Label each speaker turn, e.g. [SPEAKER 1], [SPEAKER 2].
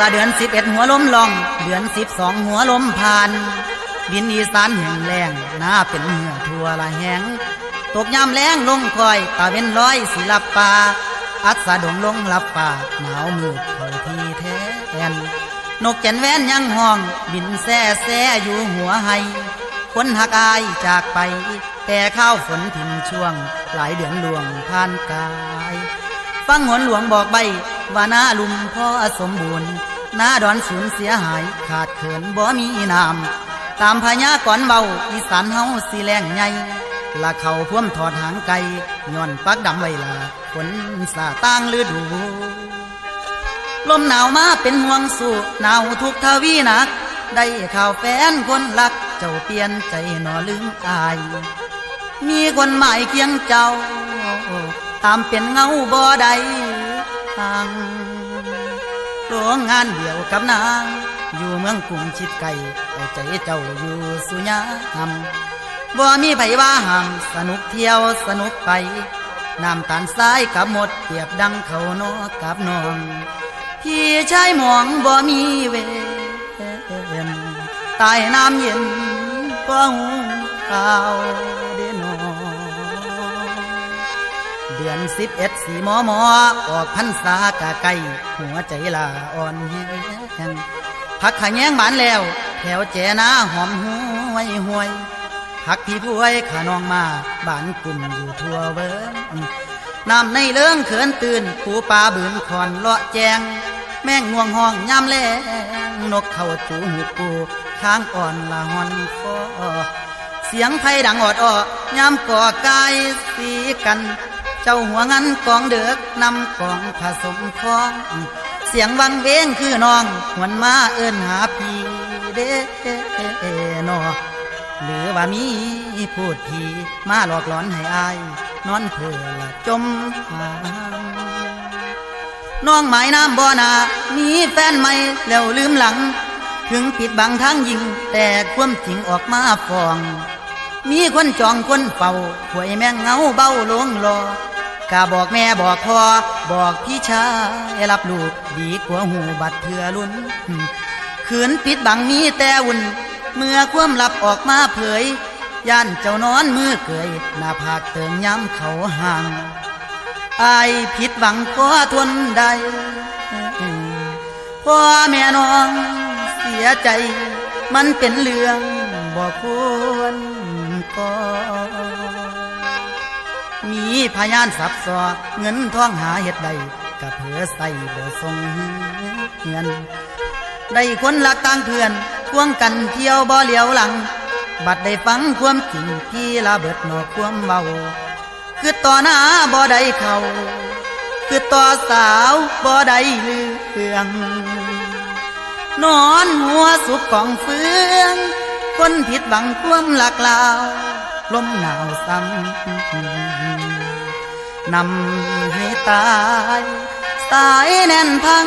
[SPEAKER 1] ละเดือนสิบเอ็ดหัวลมลอง เดือนสิบสองหัวลมผ่าน ดินอีสานแห่งแรงหน้าเป็นเหงื่อทั่วละแหงตกยามแรงลงคอยตาเว้นร้อยสิลับป่าอัดสะดงลงลับป่าหนาวมืดเขาทีแท้แนนกแก่นแว่นยังห้อง บินแซ่แซ่อยู่หัวไห้คนหักอายจากไป แต่ข้าวฝนถิ่มช่วง หลายเดือนหลวงผ่านกาย ฟังหนหลวงบอกใบว่าหน้าลุมพ่อสมบูรณ์ หน้าดอนสูญเสียหายขาดเขินบ่มีนาม ตามพญากรเบาอีสานเฮาสิแรงใหญ่ละเขาพ่วมถอดหางไก่ย้อนปักดำไว้ละฝนสาตั้งฤดู ลมหนาวมาเป็นห่วงสู่หนาวทุกทวีหนัก ได้ข่าวแฟนคนรักเจ้าเปลี่ยนใจหนอลืมอาย มีคนหมายเคียงเจ้า ตามเป็นเงาบ่ใดทาง โรงงานเดียวกับนาง อยู่เมืองกรุงชิดไกลเอาใจเจ้าอยู่สุญญามบ่มีไผว่าห้ามสนุกเที่ยวสนุกไปน้ำตาลทรายกับหมดเปียบดังเขานอกับนอง พี่ชายหมองบ่มีเวนใต้น้ำเย็นก็หูขาว ดือนสิบเอ็ดสีหมอหมอ ออกพรรษากะไก่หัวใจลาอ่อนแหงพักขะแยงบานแล้ว แถวแจนาหอมหวยหวยพักพี่พวยขานองมาบ้านกลุ่มอยู่ทั่วเวิงน้ำในเลื่องเขินตื่น ปูปลาบืนคอนเลาะแจง แม่งง่วงห้องยามแลงนกเข้าจูหูปูข้างอ่อนละหอนฟอเสียงไทยดังออดอ้อยามก่อกายสีกัน เจ้าหัวงันกองเดือกนำกองผสมคอง เสียงวังเวงคือน้องหวนมาเอิ้นหาพี่เด้นอหรือว่ามีพูดทีมาหลอกหลอนให้อาย นอนเพื่อละจมหางน้องหมายน้ำบ่อนามีแฟนใหม่แล้วลืมหลัง ถึงปิดบังทางยิง แต่ความจริงออกมาฟอง มีคนจองคนเฝ้าหวยแมงเงาเบ้าลวงรอ กาบอกแม่บอกพ่อบอกพี่ชายรับลูกดีกว่าหูบัดเถื่อลุ้นขืนปิดบังมีแต่อุ่น เมื่อความลับออกมาเผย ย่านเจ้านอนมือเกยหน้าผากเติงย้ำเขาห่างอายผิดหวังก็ทนได้พ่อแม่น้องเสียใจ มันเป็นเรื่องบ่ควรก็ มีพยานสับสอเงินทองหาเห็ดใดกะเผือใส่บ่ทรงเงินได้คนลักต่างเพื่อนควงกันเที่ยวบ่เหลียวหลัง บัดได้ฟังความจริงที่ละเบิดนอกความเบาคือต่อหน้าบ่ได้เขาคือต่อสาวบ่ได้ลืมเรื่อง นอนหัวสุกกองเฟือง คนผิดหวังความหลักลาวลมหนาวซ้ำ นำให้ตาย สายแน่นพัง